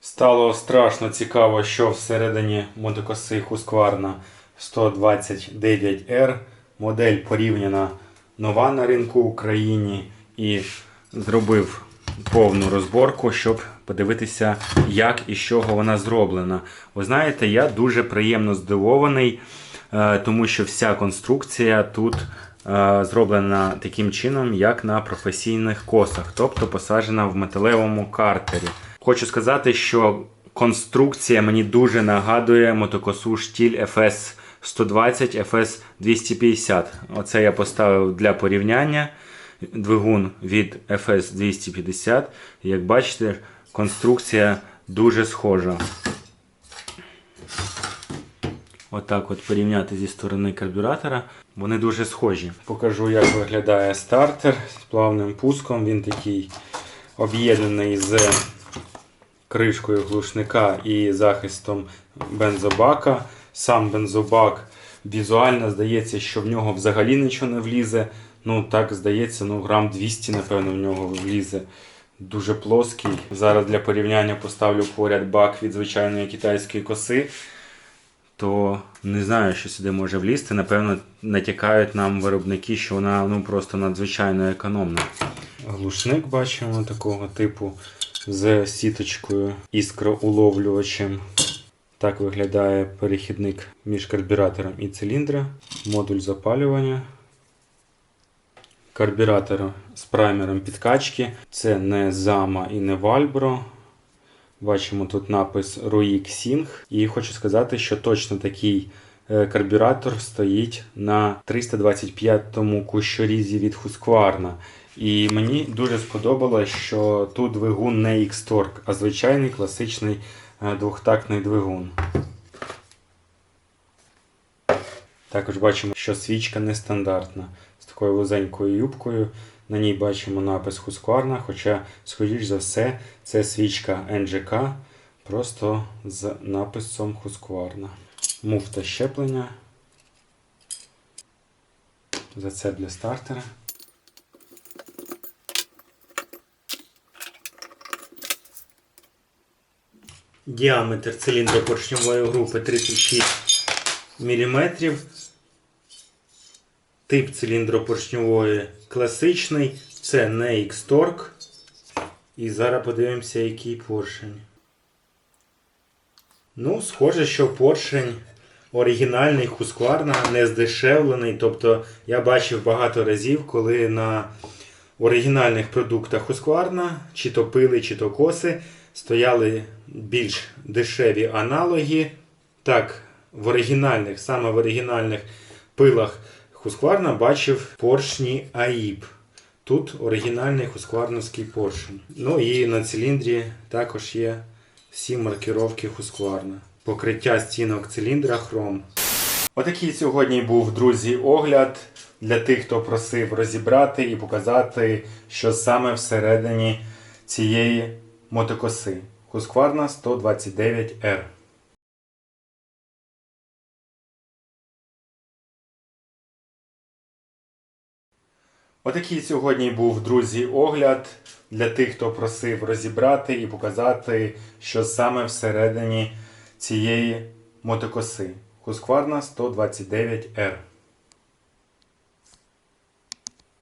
Стало страшно цікаво, що всередині мотокоси Husqvarna 129R. Модель порівняна нова на ринку в Україні і зробив повну розборку, щоб подивитися, як і з чого вона зроблена. Ви знаєте, я дуже приємно здивований, е, тому що вся конструкція тут е, зроблена таким чином, як на професійних косах, тобто посаджена в металевому картері. Хочу сказати, що конструкція мені дуже нагадує мотокосу штіль FS 120 FS 250. Оце я поставив для порівняння. Двигун від FS 250. Як бачите, конструкція дуже схожа. Отак от порівняти зі сторони карбюратора. Вони дуже схожі. Покажу, як виглядає стартер з плавним пуском. Він такий об'єднаний з кришкою глушника і захистом бензобака. Сам бензобак візуально здається, що в нього взагалі нічого не влізе. Ну, так здається, ну грам 200, напевно, в нього влізе. Дуже плоский. Зараз для порівняння поставлю поряд бак від звичайної китайської коси. То не знаю, що сюди може влізти. Напевно, натякають нам виробники, що вона ну, просто надзвичайно економна. Глушник бачимо такого типу з сіточкою іскроуловлювачем. Так виглядає перехідник між карбюратором і циліндра, модуль запалювання. Карбюратор з праймером підкачки. Це не Zama і не Valbro. Бачимо тут напис Ruik Sing. І хочу сказати, що точно такий е, карбюратор стоїть на 325-му кущорізі від Husqvarna. І мені дуже сподобалось, що тут двигун не X-Torque, а звичайний класичний е, двохтактний двигун. Також бачимо, що свічка нестандартна з такою вузенькою юбкою. На ній бачимо напис Husqvarna, хоча, скоріш за все, це свічка NGK, просто з написом Husqvarna. Муфта щеплення. Зацеп для стартера. Діаметр циліндропоршньової групи 36 мм. Тип циліндропоршньової класичний. Це не X-Torque. І зараз подивимося, який поршень. Ну, схоже, що поршень оригінальний Husqvarna, не здешевлений. Тобто я бачив багато разів, коли на оригінальних продуктах Husqvarna, чи то пили, чи то коси, стояли більш дешеві аналоги. Так, в оригінальних, саме в оригінальних пилах Husqvarna бачив поршні AIP. Тут оригінальний хускварновський поршень. Ну і на циліндрі також є всі маркировки Husqvarna. Покриття стінок циліндра хром. Отакий сьогодні був, друзі, огляд для тих, хто просив розібрати і показати, що саме всередині цієї мотокоси. Husqvarna 129R. Отакий сьогодні був, друзі, огляд для тих, хто просив розібрати і показати, що саме всередині цієї мотокоси. Husqvarna 129R.